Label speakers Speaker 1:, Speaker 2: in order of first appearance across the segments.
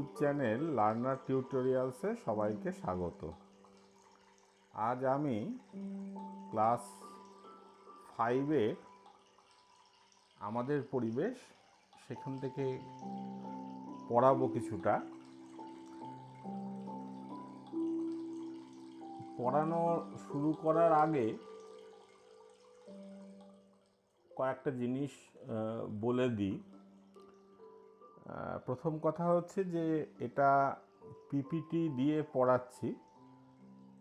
Speaker 1: YouTube channel learner টিউটোরিয়ালসে সবাইকে স্বাগত। আজ আমি ক্লাস ফাইভের আমাদের পরিবেশ, সেখান থেকে পড়াবো কিছুটা। পড়ানো শুরু করার আগে কয়েকটা জিনিস বলে দিই। প্রথম কথা হচ্ছে যে এটা পিপিটি দিয়ে পড়াচ্ছি।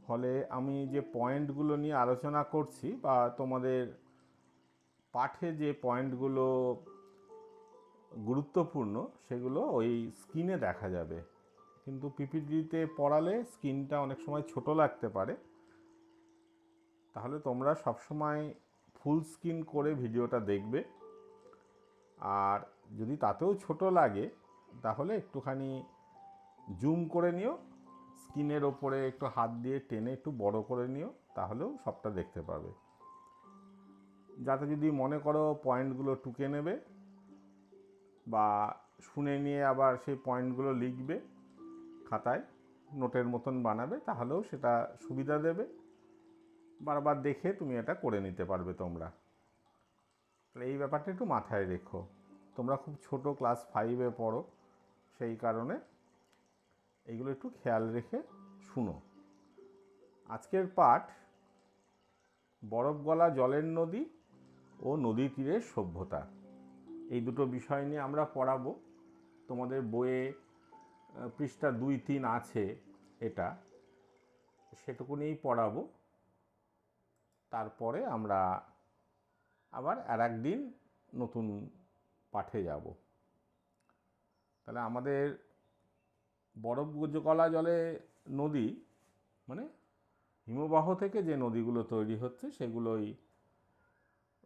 Speaker 1: ফলে আমি যে পয়েন্টগুলো নিয়ে আলোচনা করছি বা তোমাদের পাঠে যে পয়েন্টগুলো গুরুত্বপূর্ণ, সেগুলো ওই স্ক্রিনে দেখা যাবে। কিন্তু পিপিটিতে পড়ালে স্ক্রিনটা অনেক সময় ছোট লাগতে পারে। তাহলে তোমরা সবসময় ফুল স্ক্রিন করে ভিডিওটা দেখবে। আর যদি তাতেও ছোট লাগে, তাহলে একটুখানি জুম করে নিও, স্কিনের ওপরে একটু হাত দিয়ে টেনে একটু বড় করে নিও, তাহলেও সবটা দেখতে পাবে। যাতে যদি মনে করো পয়েন্টগুলো টুকে নেবে বা শুনে নিয়ে আবার সেই পয়েন্টগুলো লিখবে খাতায়, নোটের মতন বানাবে, তাহলেও সেটা সুবিধা দেবে। বারবার দেখে তুমি এটা করে নিতে পারবে তোমরা। তাহলে এই ব্যাপারটা একটু মাথায় রেখো। তোমরা খুব ছোট ক্লাস ফাইভে পড়ো, সেই কারণে এইগুলো একটু খেয়াল রেখে শুনো। আজকের পাঠ, বরফ গলা জলের নদী ও নদী তীরের সভ্যতা। এই দুটো বিষয় নিয়ে আমরা পড়াবো। তোমাদের বইয়ে পৃষ্ঠা দুই তিন আছে এটা সেটুকু নিয়েই পড়াবো। তারপরে আমরা আবার আর একদিন নতুন পাঠে যাব। তাহলে আমাদের বরফ গলা জলে নদী মানে হিমবাহ থেকে যে নদীগুলো তৈরি হচ্ছে, সেগুলোই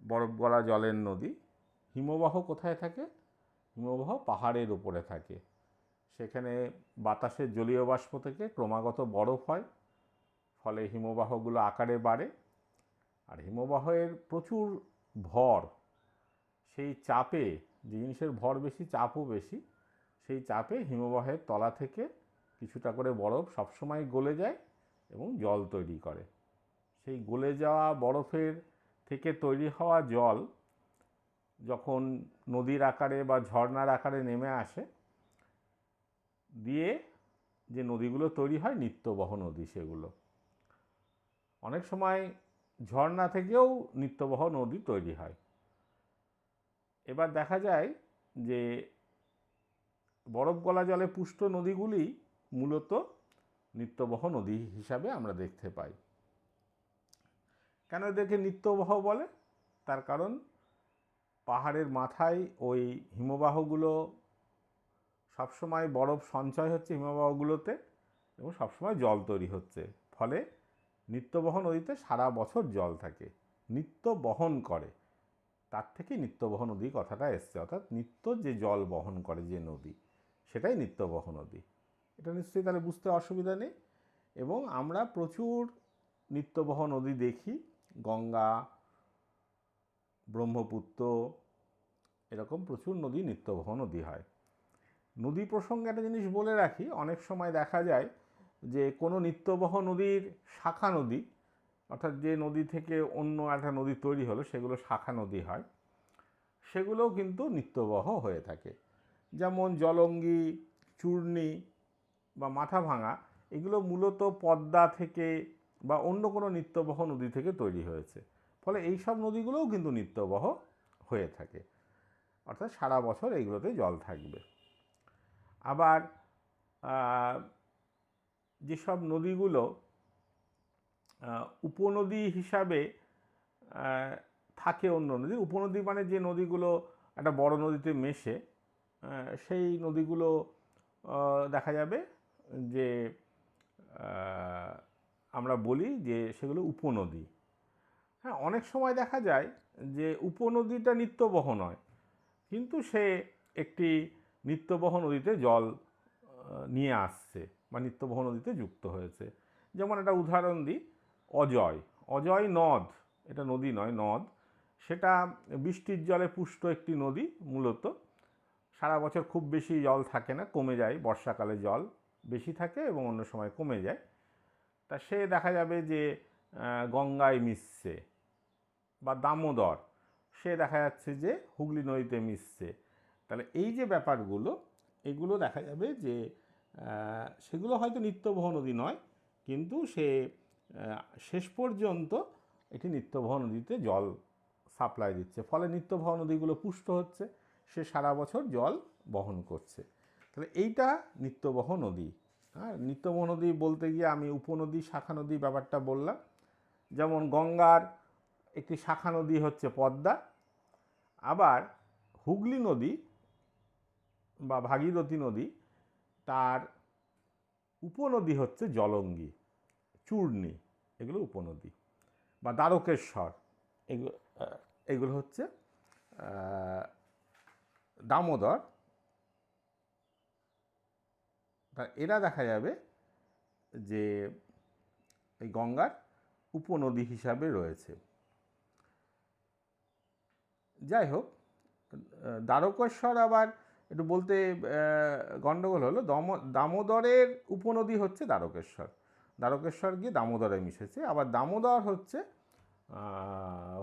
Speaker 1: বরফ গলা জলের নদী। হিমবাহ কোথায় থাকে? হিমবাহ পাহাড়ের উপরে থাকে। সেখানে বাতাসের জলীয় বাষ্প থেকে ক্রমাগত বরফ হয়, ফলে হিমবাহগুলো আকারে বাড়ে। আর হিমবাহের প্রচুর ভর, সেই চাপে যে জিনিসের ভর বেশি, চাপও বেশি, সেই চাপে হিমবাহের তলা থেকে কিছুটা করে বরফ সবসময় গলে যায় এবং জল তৈরি করে। সেই গলে যাওয়া বরফের থেকে তৈরি হওয়া জল যখন নদীর আকারে বা ঝর্নার আকারে নেমে আসে, দিয়ে যে নদীগুলো তৈরি হয়, নিত্যবহ নদী সেগুলো। অনেক সময় ঝর্ণা থেকেও নিত্যবহ নদী তৈরি হয়। এবার দেখা যায় যে বরফ গলা জলে পুষ্ট নদীগুলি মূলত নিত্যবহ নদী হিসাবে আমরা দেখতে পাই। কেন এদেরকে নিত্যবহ বলে? তার কারণ পাহাড়ের মাথায় ওই হিমবাহগুলো সবসময় বরফ সঞ্চয় হচ্ছে হিমবাহগুলোতে এবং সবসময় জল তৈরি হচ্ছে। ফলে নিত্যবহ নদীতে সারা বছর জল থাকে, নিত্য বহন করে। তার থেকে নিত্যবহ নদী কথাটা এসছে। অর্থাৎ নিত্য যে জল বহন করে যে নদী, সেটাই নিত্যবহ নদী। এটা নিশ্চয়ই তাহলে বুঝতে অসুবিধা নেই। এবং আমরা প্রচুর নিত্যবহ নদী দেখি। গঙ্গা, ব্রহ্মপুত্র, এরকম প্রচুর নদী নিত্যবহ নদী হয়। নদী প্রসঙ্গে একটা জিনিস বলে রাখি, অনেক সময় দেখা যায় যে কোনো নিত্যবহ নদীর শাখা নদী অর্থাৎ যে নদী থেকে অন্য একটা নদী তৈরি হলো, সেগুলো শাখা নদী হয়। সেগুলোও কিন্তু নিত্যবহ হয়ে থাকে। যেমন জলঙ্গি, চূর্ণি বা মাথা ভাঙা এগুলো মূলত পদ্মা থেকে বা অন্য কোনো নিত্যবহ নদী থেকে তৈরি হয়েছে। ফলে এই সব নদীগুলোও কিন্তু নিত্যবহ হয়ে থাকে। অর্থাৎ সারা বছর এইগুলোতে জল থাকবে। আবার যেসব নদীগুলো উপনদী হিসাবে থাকে অন্য নদী। উপনদী মানে যে নদীগুলো একটা বড় নদীতে মেশে সেই নদীগুলো দেখা যাবে যে আমরা বলি যে সেগুলো উপনদী। হ্যাঁ অনেক সময় দেখা যায় যে উপনদীটা নিত্যবহ নয়, কিন্তু সে একটি নিত্যবহ নদীতে জল নিয়ে আসছে বা নিত্যবহ নদীতে যুক্ত হয়েছে। যেমন একটা উদাহরণ দিই অজয় অজয় নদ, এটা নদী নয়, নদ। সেটা বৃষ্টির জলে পুষ্ট একটি নদী মূলত। সারা বছর খুব বেশি জল থাকে না, কমে যায়, বর্ষাকালে জল বেশি থাকে এবং অন্য সময় কমে যায়। তা সে দেখা যাবে যে গঙ্গায় মিশছে বা দামোদর, সে দেখা যাচ্ছে যে হুগলি নদীতে মিশছে। তাহলে এই যে ব্যাপারগুলো, এগুলো দেখা যাবে যে সেগুলো হয়তো নিত্যবহ নদী নয়, কিন্তু সে শেষ পর্যন্ত এটি নিত্যবহ নদীতে জল সাপ্লাই দিচ্ছে। ফলে নিত্যবহ নদীগুলো পুষ্ট হচ্ছে। সে সারা বছর জল বহন করছে। তাহলে এইটা নিত্যবহ নদী। হ্যাঁ নিত্যবহ নদী বলতে গিয়ে আমি উপনদী, শাখা নদী ব্যাপারটা বললাম। যেমন গঙ্গার একটি শাখা নদী হচ্ছে পদ্মা। আবার হুগলি নদী বা ভাগীরথী নদী, তার উপনদী হচ্ছে জলঙ্গি। চূর্ণী, এগুলো উপনদী বা দ্বারকেশ্বর, এগুলো এগুলো হচ্ছে দামোদর। এরা দেখা যাবে যে এই গঙ্গার উপনদী হিসাবে রয়েছে। যাই হোক, দ্বারকেশ্বর আবার একটু বলতে গণ্ডগোল হলো, দম, দামোদরের উপনদী হচ্ছে দ্বারকেশ্বর। দ্বারকেশ্বর গিয়ে দামোদরে মিশেছে। আবার দামোদর হচ্ছে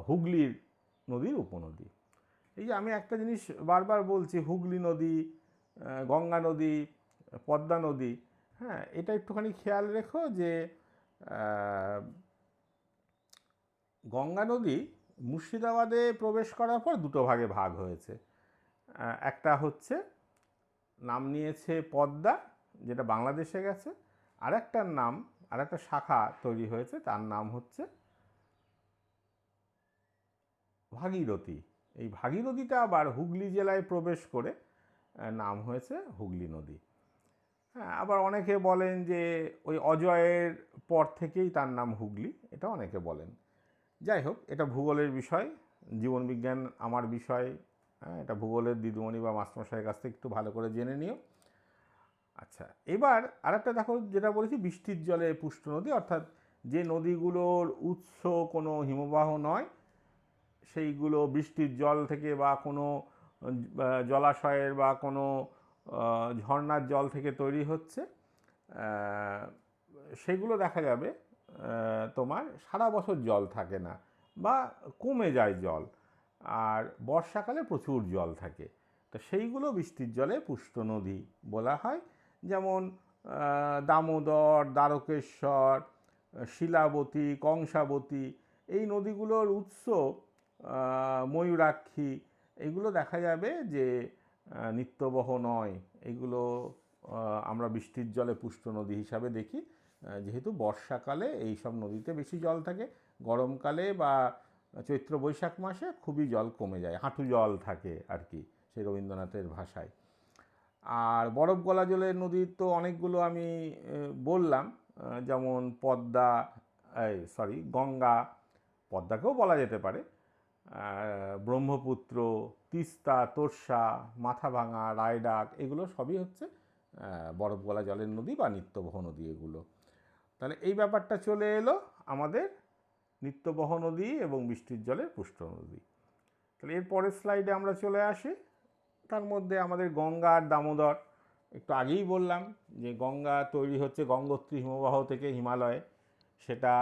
Speaker 1: হুগলির নদীর উপনদী। এই যে আমি একটা জিনিস বারবার বলছি, হুগলি নদী গঙ্গা নদী, পদ্মা নদী হ্যাঁ এটা একটুখানি খেয়াল রেখো যে গঙ্গা নদী মুর্শিদাবাদে প্রবেশ করার পর দুটো ভাগে ভাগ হয়েছে। একটা হচ্ছে নাম নিয়েছে পদ্মা, যেটা বাংলাদেশে গেছে আর একটার নাম আর একটা শাখা তৈরি হয়েছে, তার নাম হচ্ছে ভাগীরথী। এই ভাগীরথীটা আবার হুগলি জেলায় প্রবেশ করে নাম হয়েছে হুগলি নদী। হ্যাঁ আবার অনেকে বলেন যে ওই অজয়ের পর থেকেই তার নাম হুগলি, এটা অনেকে বলেন। যাই হোক, এটা ভূগোলের বিষয় জীবনবিজ্ঞান আমার বিষয় হ্যাঁ এটা ভূগোলের দিদিমণি বা মাস্টারমশাইয়ের কাছ থেকে একটু ভালো করে জেনে নিও। আচ্ছা এবার আরেকটা দেখো যেটা বলেছি বৃষ্টির জলে পুষ্ট নদী অর্থাৎ যে নদীগুলোর উৎস কোনো হিমবাহ নয় সেইগুলো বৃষ্টির জল থেকে বা কোনো জলাশয়ের বা কোনো আহ, ঝর্ণার জল থেকে তৈরি হচ্ছে সেগুলো দেখা যাবে তোমার সারা বছর জল থাকে না বা কমে যায় জল আর বর্ষাকালে প্রচুর জল থাকে। তো সেইগুলো বৃষ্টির জলে পুষ্ট নদী বলা হয়। যেমন দামোদর, দ্বারকেশ্বর, শিলাবতী, কংসাবতী, এই নদীগুলোর উৎস ময়ূরাক্ষী, এগুলো দেখা যাবে যে নিত্যবহ নয়। এগুলো আমরা বৃষ্টির জলে পুষ্ট নদী হিসাবে দেখি। যেহেতু বর্ষাকালে এই সব নদীতে বেশি জল থাকে, গরমকালে বা চৈত্র বৈশাখ মাসে খুবই জল কমে যায়, হাঁটু জল থাকে আর কি, সেই রবীন্দ্রনাথের ভাষায়। আর বরফ গলা জলের নদী তো অনেকগুলো আমি বললাম যেমন পদ্মা সরি গঙ্গা, পদ্মাকেও বলা যেতে পারে ব্রহ্মপুত্র, তিস্তা তোর্ষা মাথাভাঙা, রায়ডাক, এগুলো সবই হচ্ছে বরফ গলা জলের নদী বা নিত্যবহ নদী এগুলো। তাহলে এই ব্যাপারটা চলে এলো আমাদের নিত্যবহ নদী এবং বৃষ্টির জলের পুষ্ট নদী। তাহলে এর পরের স্লাইডে আমরা চলে আসি। তার মধ্যে আমাদের গঙ্গা আর দামোদর, একটু আগেই বললাম যে গঙ্গা তৈরি হচ্ছে গঙ্গোত্রী হিমবাহ থেকে হিমালয়ে। সেটা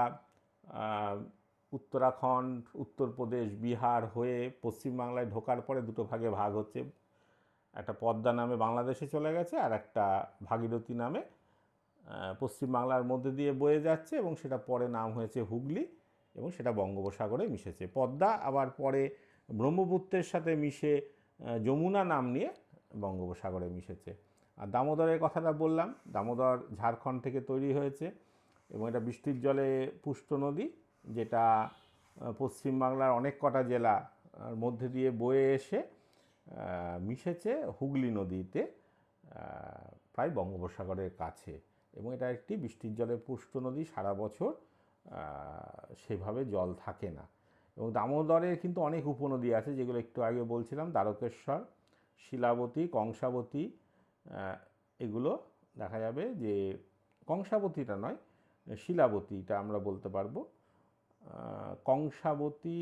Speaker 1: উত্তরাখণ্ড, উত্তরপ্রদেশ, বিহার হয়ে পশ্চিমবাংলায় ঢোকার পরে দুটো ভাগে ভাগ হচ্ছে। একটা পদ্মা নামে বাংলাদেশে চলে গেছে আর একটা ভাগীরথী নামে পশ্চিমবাংলার মধ্যে দিয়ে বয়ে যাচ্ছে এবং সেটা পরে নাম হয়েছে হুগলি এবং সেটা বঙ্গোপসাগরে মিশেছে। পদ্মা আবার পরে ব্রহ্মপুত্রের সাথে মিশে যমুনা নাম নিয়ে বঙ্গোপসাগরে মিশেছে। আর দামোদরের কথাটা বললাম, দামোদর ঝাড়খণ্ড থেকে তৈরি হয়েছে এবং এটা বৃষ্টির জলে পুষ্ট নদী, যেটা পশ্চিমবাংলার অনেক কটা জেলা মধ্যে দিয়ে বয়ে এসে মিশেছে হুগলি নদীতে প্রায় বঙ্গোপসাগরের কাছে। এবং এটা একটি বৃষ্টির জলে পুষ্ট নদী, সারা বছর সেভাবে জল থাকে না। এবং দামোদরের কিন্তু অনেক উপনদী আছে যেগুলো একটু আগে বলছিলাম, দ্বারকেশ্বর, শিলাবতী, কংসাবতী এগুলো দেখা যাবে যে কংসাবতীটা নয়, শিলাবতীটা আমরা বলতে পারব। কংসাবতী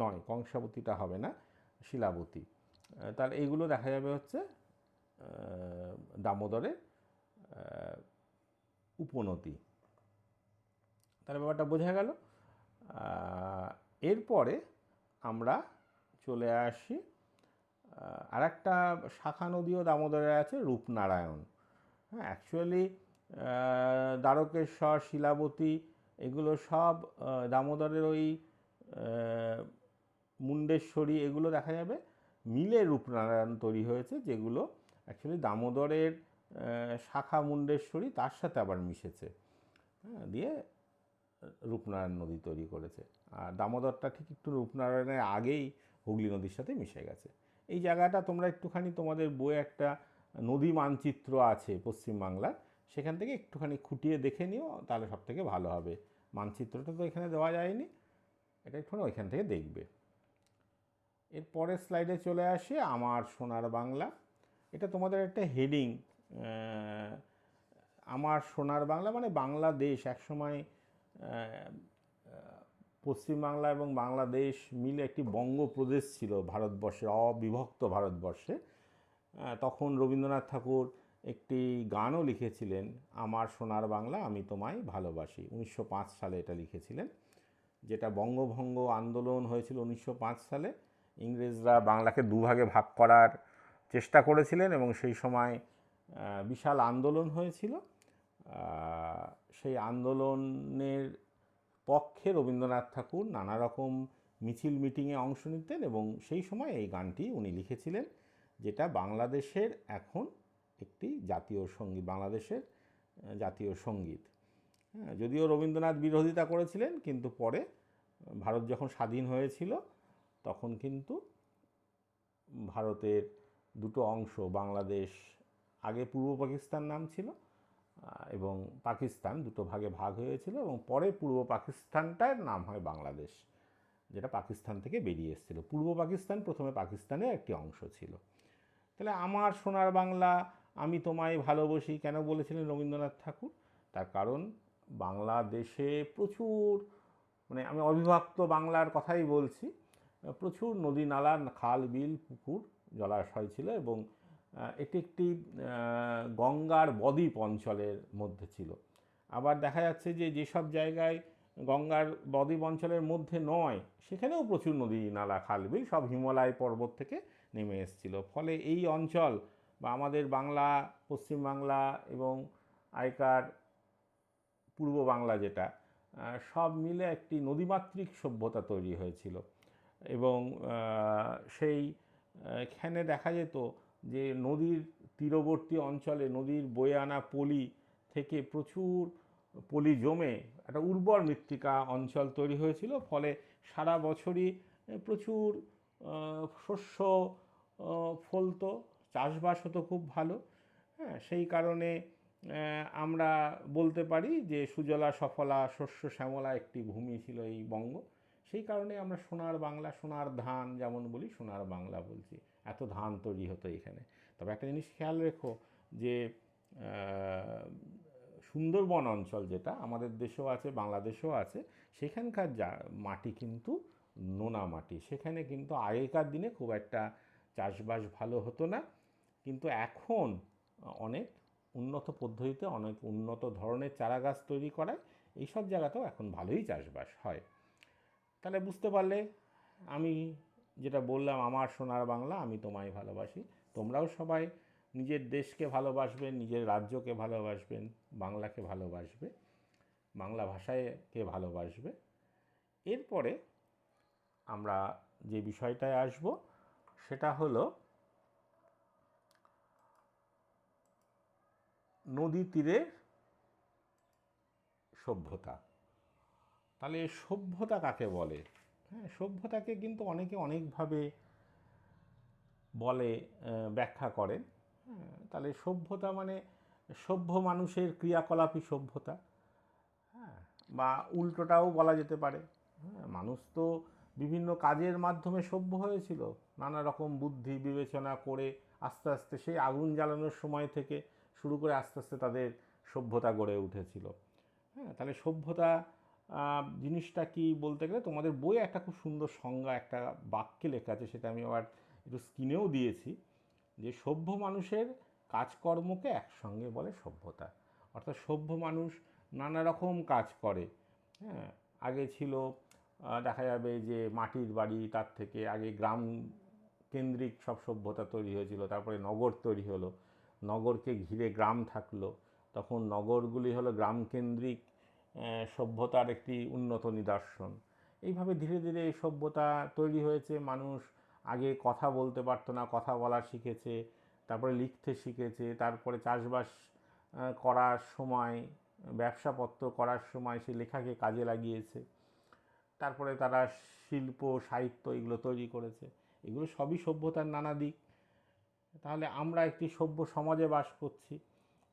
Speaker 1: নয়, কংসাবতীটা হবে না, শিলাবতী। তাহলে এইগুলো দেখা যাবে হচ্ছে দামোদরের উপনদী। তাহলে ব্যাপারটা বোঝা গেল? এরপরে আমরা চলে আসি আর একটা শাখা নদীও দামোদরে আছে, রূপনারায়ণ। হ্যাঁ অ্যাকচুয়ালি দ্বারকেশ্বর, শিলাবতী, এগুলো সব দামোদরের ওই মুন্ডেশ্বরী, এগুলো দেখা যাবে। মিলে রূপনারায়ণ তৈরি হয়েছে, যেগুলো অ্যাকচুয়ালি দামোদরের শাখা মুন্ডেশ্বরী, তার সাথে আবার মিশেছে। হ্যাঁ দিয়ে রূপনারায়ণ নদী তৈরি করেছে। আর দামোদরটা ঠিক একটু রূপনারায়ণের আগেই হুগলি নদীর সাথে মিশে গেছে। এই জায়গাটা তোমরা একটুখানি তোমাদের বইয়ে একটা নদী মানচিত্র আছে পশ্চিমবাংলার সেখান থেকে একটুখানি খুঁটিয়ে দেখে নিও, তাহলে সব থেকে ভালো হবে। মানচিত্রটা তো এখানে দেওয়া যায়নি, এটা একটুখানি ওইখান থেকে দেখবে। এর পরের স্লাইডে চলে আসে আমার সোনার বাংলা। এটা তোমাদের একটা হেডিং আমার সোনার বাংলা মানে বাংলাদেশ। একসময় পশ্চিমবাংলা এবং বাংলাদেশ মিলে একটি বঙ্গপ্রদেশ ছিল ভারতবর্ষে, অবিভক্ত ভারতবর্ষে। তখন রবীন্দ্রনাথ ঠাকুর একটি গানও লিখেছিলেন, আমার সোনার বাংলা আমি তোমায় ভালোবাসি। উনিশশো পাঁচ সালে এটা লিখেছিলেন, যেটা বঙ্গভঙ্গ আন্দোলন হয়েছিল উনিশশো পাঁচ সালে। ইংরেজরা বাংলাকে দুভাগে ভাগ করার চেষ্টা করেছিলেন এবং সেই সময় বিশাল আন্দোলন হয়েছিল। সেই আন্দোলনের পক্ষে রবীন্দ্রনাথ ঠাকুর নানা রকম মিছিল মিটিংয়ে অংশ নিতেন এবং সেই সময় এই গানটি উনি লিখেছিলেন, যেটা বাংলাদেশের এখন একটি জাতীয় সংগীত, বাংলাদেশের জাতীয় সংগীত। হ্যাঁ যদিও রবীন্দ্রনাথ বিরোধিতা করেছিলেন, কিন্তু পরে ভারত যখন স্বাধীন হয়েছিল, তখন কিন্তু ভারতের দুটো অংশ, বাংলাদেশ, আগে পূর্ব পাকিস্তান নাম ছিল এবং পাকিস্তান দুটো ভাগে ভাগ হয়েছিল এবং পরে পূর্ব পাকিস্তানটার নাম হয় বাংলাদেশ, যেটা পাকিস্তান থেকে বেরিয়ে এসেছিল। পূর্ব পাকিস্তান প্রথমে পাকিস্তানের একটি অংশ ছিল। তাহলে আমার সোনার বাংলা আমি তোমায় ভালোবাসি কেন বলেছিলেন রবীন্দ্রনাথ ঠাকুর? তার কারণ বাংলাদেশে প্রচুর মানে আমি অবিভক্ত বাংলার কথাই বলছি, প্রচুর নদী, নালা, খাল, বিল, পুকুর, জলাশয় ছিল এবং এটি একটি গঙ্গার বদ্বীপ অঞ্চলের মধ্যে ছিল। আবার দেখা যাচ্ছে যে যেসব জায়গায় গঙ্গার বদ্বীপ অঞ্চলের মধ্যে নয়, সেখানেও প্রচুর নদী, নালা, খাল, বিল সব হিমালয় পর্বত থেকে নেমে এসেছিল। ফলে এই অঞ্চল বা আমাদের বাংলা পশ্চিমবাংলা এবং আগেকার পূর্ব বাংলা যেটা সব মিলে একটি নদীমাতৃক সভ্যতা তৈরি হয়েছিল। এবং সেই এখানে দেখা যেত যে নদীর তীরবর্তী অঞ্চলে নদীর বয়ে আনা পলি থেকে প্রচুর পলি জমে একটা উর্বর মৃত্তিকা অঞ্চল তৈরি হয়েছিল। ফলে সারা বছরই প্রচুর শস্য ফলতো চাষবাস হতো খুব ভালো। হ্যাঁ সেই কারণে আমরা বলতে পারি যে সুজলা, সফলা, শস্য, শ্যামলা একটি ভূমি ছিল এই বঙ্গ। সেই কারণে আমরা সোনার বাংলা, সোনার ধান যেমন বলি, সোনার বাংলা বলছি। এত ধান তৈরি হতো এখানে। তবে একটা জিনিস খেয়াল রেখো যে সুন্দরবন অঞ্চল যেটা, আমাদের দেশেও আছে, বাংলাদেশেও আছে, সেখানকার যা, মাটি কিন্তু নোনা মাটি। সেখানে কিন্তু আগেকার দিনে খুব একটা চাষবাস ভালো হতো না। কিন্তু এখন অনেক উন্নত পদ্ধতিতে, অনেক উন্নত ধরনের চারা গাছ তৈরি করায়, এইসব জায়গাতেও এখন ভালোই চাষবাস হয়। তাহলে বুঝতে পারলে আমি যেটা বললাম, আমার সোনার বাংলা, আমি তোমায় ভালোবাসি। তোমরাও সবাই নিজের দেশকে ভালোবাসবেন, নিজের রাজ্যকে ভালোবাসবেন, বাংলাকে ভালোবাসবে, বাংলা ভাষাকে ভালোবাসবে। এরপরে আমরা যে বিষয়টায় আসব, সেটা হলো নদী তীরের সভ্যতা। তাহলে সভ্যতা কাকে বলে? হ্যাঁ সভ্যতাকে কিন্তু অনেকে অনেকভাবে বলে ব্যাখ্যা করেন। হ্যাঁ, তাহলে সভ্যতা মানে সভ্য মানুষের ক্রিয়াকলাপই সভ্যতা। হ্যাঁ বা উল্টোটাও বলা যেতে পারে। হ্যাঁ মানুষ তো বিভিন্ন কাজের মাধ্যমে সভ্য হয়েছিল। নানা রকম বুদ্ধি বিবেচনা করে আস্তে আস্তে সেই আগুন জ্বালানোর সময় থেকে শুরু করে আস্তে আস্তে তাদের সভ্যতা গড়ে উঠেছিল। হ্যাঁ তাহলে সভ্যতা জিনিসটা কি বলতে গেলে তোমাদের বইয়ে একটা খুব সুন্দর সংজ্ঞা একটা বাক্যে লেখা আছে সেটা আমি আবার একটু স্কিনেও দিয়েছি যে সভ্য মানুষের কাজকর্মকে একসঙ্গে বলে সভ্যতা। অর্থাৎ সভ্য মানুষ নানা রকম কাজ করে হ্যাঁ? আগে ছিল দেখা যাবে যে মাটির বাড়ি তার থেকে আগে গ্রাম কেন্দ্রিক সব সভ্যতা তৈরি হয়েছিল তারপরে নগর তৈরি হলো নগরকে ঘিরে গ্রাম থাকল তখন নগরগুলি হলো গ্রাম কেন্দ্রিক আহ, সভ্যতার একটি উন্নত নিদর্শন। এইভাবে ধীরে ধীরে এই সভ্যতা তৈরি হয়েছে। মানুষ আগে কথা বলতে পারতো না, কথা বলা শিখেছে, তারপরে লিখতে শিখেছে, তারপরে চাষবাস করার সময়, ব্যবসাপত্র করার সময় সে লেখাকে কাজে লাগিয়েছে। তারপরে তারা শিল্প, সাহিত্য এগুলো তৈরি করেছে। এগুলো সবই সভ্যতার নানা দিক। তাহলে আমরা একটি সভ্য সমাজে বাস করছি।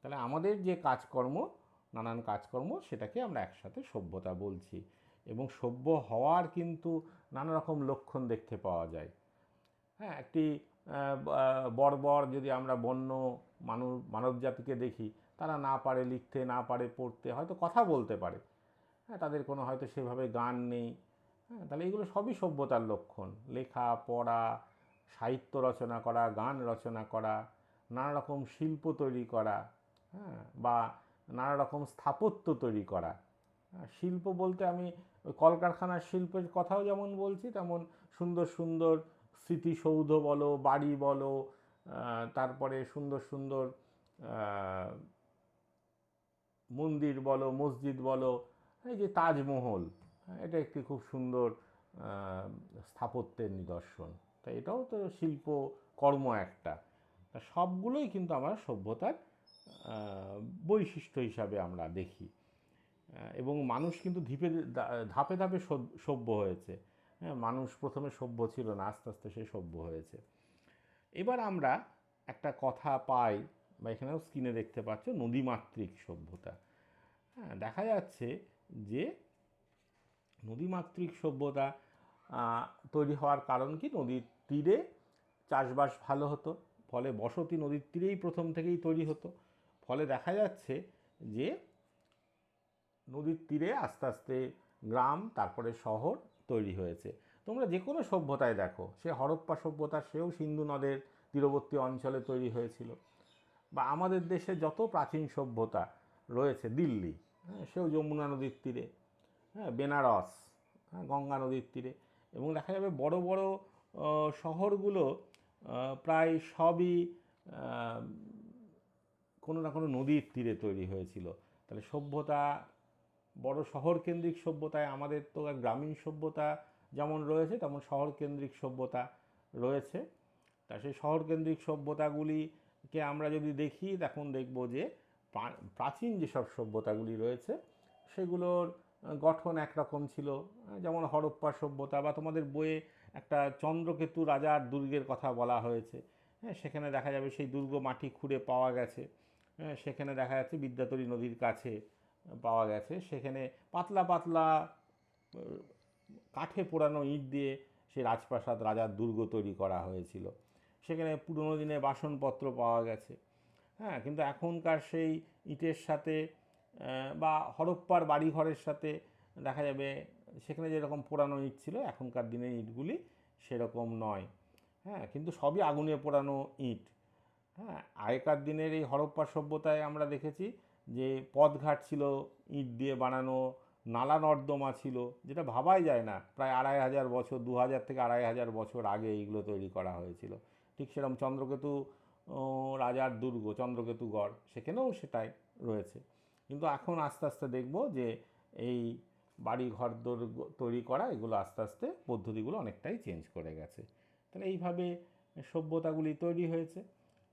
Speaker 1: তাহলে আমাদের যে কাজকর্ম নানান কাজকর্ম সেটাকে আমরা একসাথে সভ্যতা বলছি এবং সভ্য হওয়ার কিন্তু নানা রকম লক্ষণ দেখতে পাওয়া যায়। হ্যাঁ একটি বর্বর যদি আমরা বন্য মানুষ মানব জাতিকে দেখি, তারা না পারে লিখতে, না পারে পড়তে, হয়তো কথা বলতে পারে। হ্যাঁ তাদের কোনো হয়তো সেভাবে গান নেই। হ্যাঁ তাহলে এগুলো সবই সভ্যতার লক্ষণ। লেখা, পড়া, সাহিত্য রচনা করা, গান রচনা করা, নানা রকম শিল্প তৈরি করা। হ্যাঁ বা নানা রকম স্থাপত্য তৈরি করা। শিল্প বলতে আমি কলকারখানার শিল্পের কথাও যেমন বলছি, তেমন সুন্দর সুন্দর স্মৃতিসৌধ বলো, বাড়ি বলো তারপরে সুন্দর সুন্দর মন্দির বলো, মসজিদ বলো, এই যে তাজমহল, এটা একটি খুব সুন্দর স্থাপত্যের নিদর্শন। তা এটাও তো শিল্প কর্ম একটা। সবগুলোই কিন্তু আমরা সভ্যতার বৈশিষ্ট্য হিসাবে আমরা দেখি। এবং মানুষ কিন্তু ধীপে ধাপে ধাপে সভ্য হয়েছে। হ্যাঁ মানুষ প্রথমে সভ্য ছিল না, আস্তে আস্তে সে সভ্য হয়েছে। এবার আমরা একটা কথা পাই, বা এখানেও স্ক্রিনে দেখতে পাচ্ছ, নদীমাতৃক সভ্যতা। হ্যাঁ দেখা যাচ্ছে যে নদীমাতৃক সভ্যতা তৈরি হওয়ার কারণ কি? নদীর তীরে চাষবাস ভালো হতো, ফলে বসতি নদীর তীরেই প্রথম থেকেই তৈরি হতো। ফলে দেখা যাচ্ছে যে নদীর তীরে আস্তে আস্তে গ্রাম, তারপরে শহর তৈরি হয়েছে। তোমরা যে কোনো সভ্যতায় দেখো, সে হরপ্পা সভ্যতা, সেও সিন্ধু নদের তীরবর্তী অঞ্চলে তৈরি হয়েছিল। বা আমাদের দেশে যত প্রাচীন সভ্যতা রয়েছে, দিল্লি হ্যাঁ সেও যমুনা নদীর তীরে হ্যাঁ বেনারস হ্যাঁ গঙ্গা নদীর তীরে। এবং দেখা যাবে বড় বড় শহরগুলো প্রায় সবই কোনো না কোনো নদীর তীরে তৈরি হয়েছিল। তাহলে সভ্যতা বড় শহর কেন্দ্রিক সভ্যতায় আমাদের তো গ্রামীণ সভ্যতা যেমন রয়েছে, তেমন শহর কেন্দ্রিক সভ্যতা রয়েছে। তা সেই শহর কেন্দ্রিক সভ্যতাগুলিকে আমরা যদি দেখি, তখন দেখব যে প্রা- প্রাচীন যেসব সভ্যতাগুলি রয়েছে, সেগুলোর গঠন একরকম ছিল। যেমন হরপ্পা সভ্যতা বা তোমাদের বইয়ে একটা চন্দ্রকেতু রাজার দুর্গের কথা বলা হয়েছে। হ্যাঁ সেখানে দেখা যাবে সেই দুর্গ মাটি খুঁড়ে পাওয়া গেছে। সেখানে দেখা যাচ্ছে বিদ্যাতরী নদীর কাছে পাওয়া গেছে। সেখানে পাতলা পাতলা, কাঠে পোড়ানো ইট দিয়ে সে রাজপ্রাসাদ রাজার দুর্গ তৈরি করা হয়েছিল। সেখানে পুরনো দিনে বাসনপত্র পাওয়া গেছে। হ্যাঁ কিন্তু এখনকার সেই ইটের সাথে বা হরপ্পার বাড়িঘরের সাথে দেখা যাবে সেখানে যেরকম পোড়ানো ইট ছিল, এখনকার দিনের ইটগুলি সেরকম নয়। হ্যাঁ কিন্তু সবই আগুনে পোড়ানো ইট। হ্যাঁ আগেকার দিনের এই হরপ্পা সভ্যতায় আমরা দেখেছি যে পথঘাট ছিল, ইট দিয়ে বানানো, নালা নর্দমা ছিল, যেটা ভাবাই যায় না। প্রায় আড়াই হাজার বছর, দু হাজার থেকে আড়াই হাজার বছর আগে এইগুলো তৈরি করা হয়েছিল। ঠিক সেরকম চন্দ্রকেতু রাজার দুর্গ, চন্দ্রকেতুগড়, সেখানেও সেটাই রয়েছে। কিন্তু এখন আস্তে আস্তে দেখব যে এই বাড়ি ঘর তৈরি করা, এগুলো আস্তে আস্তে পদ্ধতিগুলো অনেকটাই চেঞ্জ করে গেছে। তাহলে এইভাবে সভ্যতাগুলি তৈরি হয়েছে।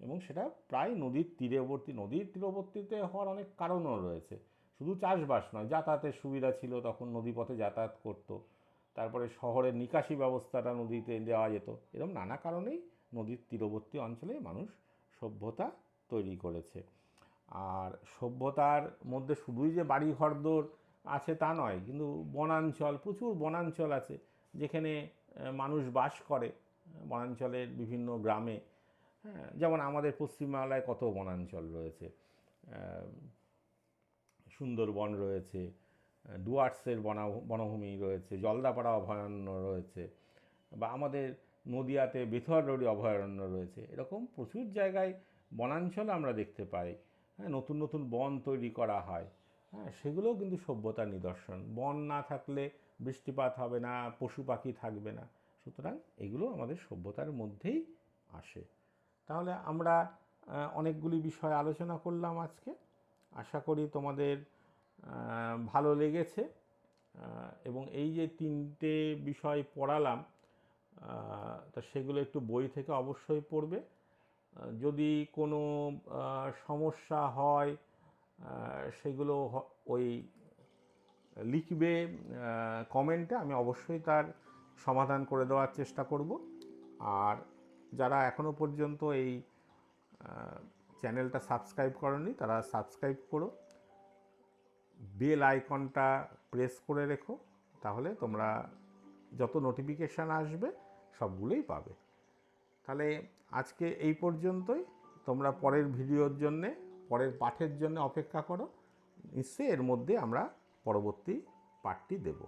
Speaker 1: এবং সেটা প্রায় নদীর তীরবর্তী, নদীর তীরবর্তীতে হওয়ার অনেক কারণও রয়েছে। শুধু চাষবাস নয়, যাতায়াতের সুবিধা ছিল, তখন নদীপথে যাতায়াত করতো। তারপরে শহরের নিকাশি ব্যবস্থাটা নদীতে দেওয়া যেত। এরকম নানা কারণেই নদীর তীরবর্তী অঞ্চলে মানুষ সভ্যতা তৈরি করেছে। আর সভ্যতার মধ্যে শুধুই যে বাড়ি ঘরদোর আছে তা নয়, কিন্তু বনাঞ্চল, প্রচুর বনাঞ্চল আছে। যেখানে মানুষ বাস করে। বনাঞ্চলের বিভিন্ন গ্রামে হ্যাঁ যেমন আমাদের পশ্চিমবাংলায় কত বনাঞ্চল রয়েছে। সুন্দরবন রয়েছে, ডুয়ার্সের বনা বনভূমি রয়েছে, জলদাপাড়া অভয়ারণ্য রয়েছে, বা আমাদের নদিয়াতে বেথুয়াডরি অভয়ারণ্য রয়েছে। এরকম প্রচুর জায়গায় বনাঞ্চল আমরা দেখতে পাই। হ্যাঁ নতুন নতুন বন তৈরি করা হয়। হ্যাঁ সেগুলোও কিন্তু সভ্যতার নিদর্শন। বন না থাকলে বৃষ্টিপাত হবে না, পশু পাখি থাকবে না। সুতরাং এগুলো আমাদের সভ্যতার মধ্যেই আসে। তাহলে আমরা অনেকগুলি বিষয় আলোচনা করলাম আজকে। আশা করি তোমাদের ভালো লেগেছে। এবং এই যে তিনটে বিষয় পড়ালাম তা সেগুলো একটু বই থেকে অবশ্যই পড়বে। যদি কোনো সমস্যা হয় সেগুলো ওই লিখবে কমেন্টে আমি অবশ্যই তার সমাধান করে দেওয়ার চেষ্টা করব। আর যারা এখনও পর্যন্ত এই চ্যানেলটা সাবস্ক্রাইব করনি, তারা সাবস্ক্রাইব করো। বেল আইকনটা প্রেস করে রেখো, তাহলে তোমরা যত নোটিফিকেশান আসবে, সবগুলোই পাবে। তাহলে আজকে এই পর্যন্তই। তোমরা পরের ভিডিওর জন্যে, পরের পাঠের জন্য অপেক্ষা করো। নিশ্চয়ই এর মধ্যে আমরা পরবর্তী পাঠটি দেবো।